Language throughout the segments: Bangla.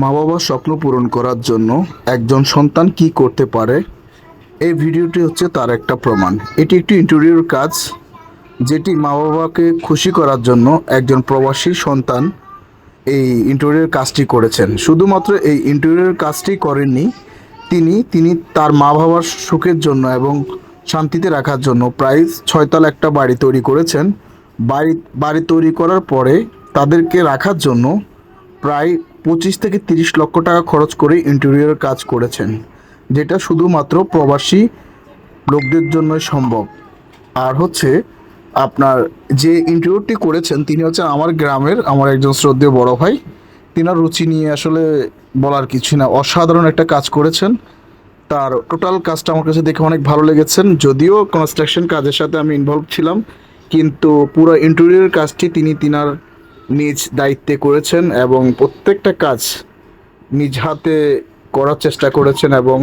মা বাবার স্বপ্ন পূরণ করার জন্য একজন সন্তান কি করতে পারে, এই ভিডিওটি হচ্ছে তার একটা প্রমাণ। এটি একটি ইন্টারভিউর কাজ, যেটি মা বাবাকে খুশি করার জন্য একজন প্রবাসী সন্তান এই ইন্টারভিউর কাজটি করেছেন। শুধুমাত্র এই ইন্টারভিউর কাজটি করেননি, তিনি তিনি তার মা বাবার সুখের জন্য এবং শান্তিতে রাখার জন্য প্রায় ছয়তলা একটা বাড়ি তৈরি করেছেন। বাড়ি বাড়ি তৈরি করার পরে তাদেরকে রাখার জন্য প্রায় পঁচিশ থেকে তিরিশ লক্ষ টাকা খরচ করে ইন্টেরিয়র কাজ করেছেন, যেটা শুধুমাত্র প্রবাসী লোকদের জন্যই সম্ভব। আর হচ্ছে, আপনার যে ইন্টারভিউটি করেছেন, তিনি হচ্ছে আমার গ্রামের আমার একজন শ্রদ্ধেয় বড় ভাই। তিনার রুচি নিয়ে আসলে বলার কিছু না। অসাধারণ একটা কাজ করেছেন। তার টোটাল কাজটা আমার কাছে দেখে অনেক ভালো লেগেছেন যদিও কনস্ট্রাকশন কাজের সাথে আমি ইনভলভ ছিলাম, কিন্তু পুরো ইন্টেরিয়র কাজটি তিনি তিনার নিজ দায়িত্বে করেছেন এবং প্রত্যেকটা কাজ নিজ হাতে করার চেষ্টা করেছেন এবং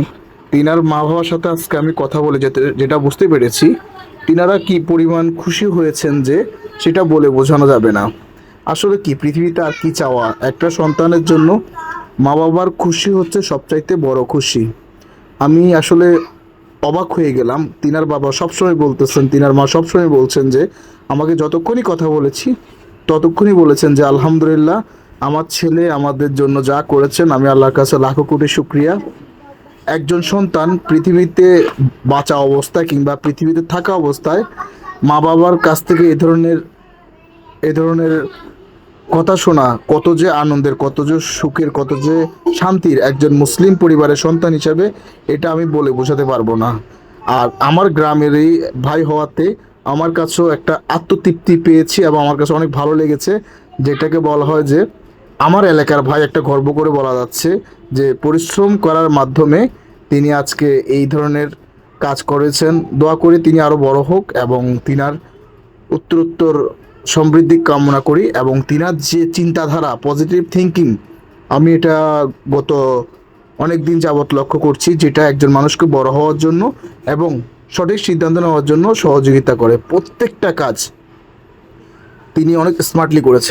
তিনার মা বাবার সাথে আজকে আমি কথা বলে যেতে যেটা বুঝতে পেরেছি, তিনারা কি পরিমাণ খুশি হয়েছেন যে সেটা বলে বোঝানো যাবে না। আসলে কি, পৃথিবীতে আর কি চাওয়া? একটা সন্তানের জন্য মা বাবার খুশি হচ্ছে সবচাইতে বড় খুশি। আমি আসলে অবাক হয়ে গেলাম। তিনার বাবা সবসময় বলতেছেন, তিনার মা সবসময় বলছেন যে, আমাকে যতক্ষণই কথা বলেছি ততক্ষণই বলেছেন যে, আলহামদুলিল্লাহ, আমার ছেলে আমাদের জন্য যা করেছেন, আমি আল্লাহর কাছে লাখো কোটি শুক্রিয়া। একজন সন্তান পৃথিবীতে বাঁচা অবস্থায় কিংবা পৃথিবীতে থাকা অবস্থায় মা বাবার কাছ থেকে এ ধরনের এ ধরনের কথা শোনা, কত যে আনন্দের, কত যে সুখের, কত যে শান্তির একজন মুসলিম পরিবারের সন্তান হিসাবে, এটা আমি বলে বোঝাতে পারব না। আর আমার গ্রামেরই ভাই হওয়াতে আমার কাছেও একটা আত্মতৃপ্তি পেয়েছি এবং আমার কাছে অনেক ভালো লেগেছে। যেটাকে বলা হয় যে, আমার এলাকার ভাই একটা গর্ব করে বলা যাচ্ছে যে, পরিশ্রম করার মাধ্যমে তিনি আজকে এই ধরনের কাজ করেছেন। দোয়া করে তিনি আরও বড় হোক এবং তিনার উত্তরোত্তর সমৃদ্ধি কামনা করি এবং তিনার যে চিন্তাধারা পজিটিভ থিঙ্কিং আমি এটা গত অনেক দিন যাবৎ লক্ষ্য করছি, যেটা একজন মানুষকে বড় হওয়ার জন্য এবং সঠিক সিদ্ধান্ত নেওয়ার জন্য সহযোগিতা করে। প্রত্যেকটা কাজ তিনি অনেক স্মার্টলি করেছেন।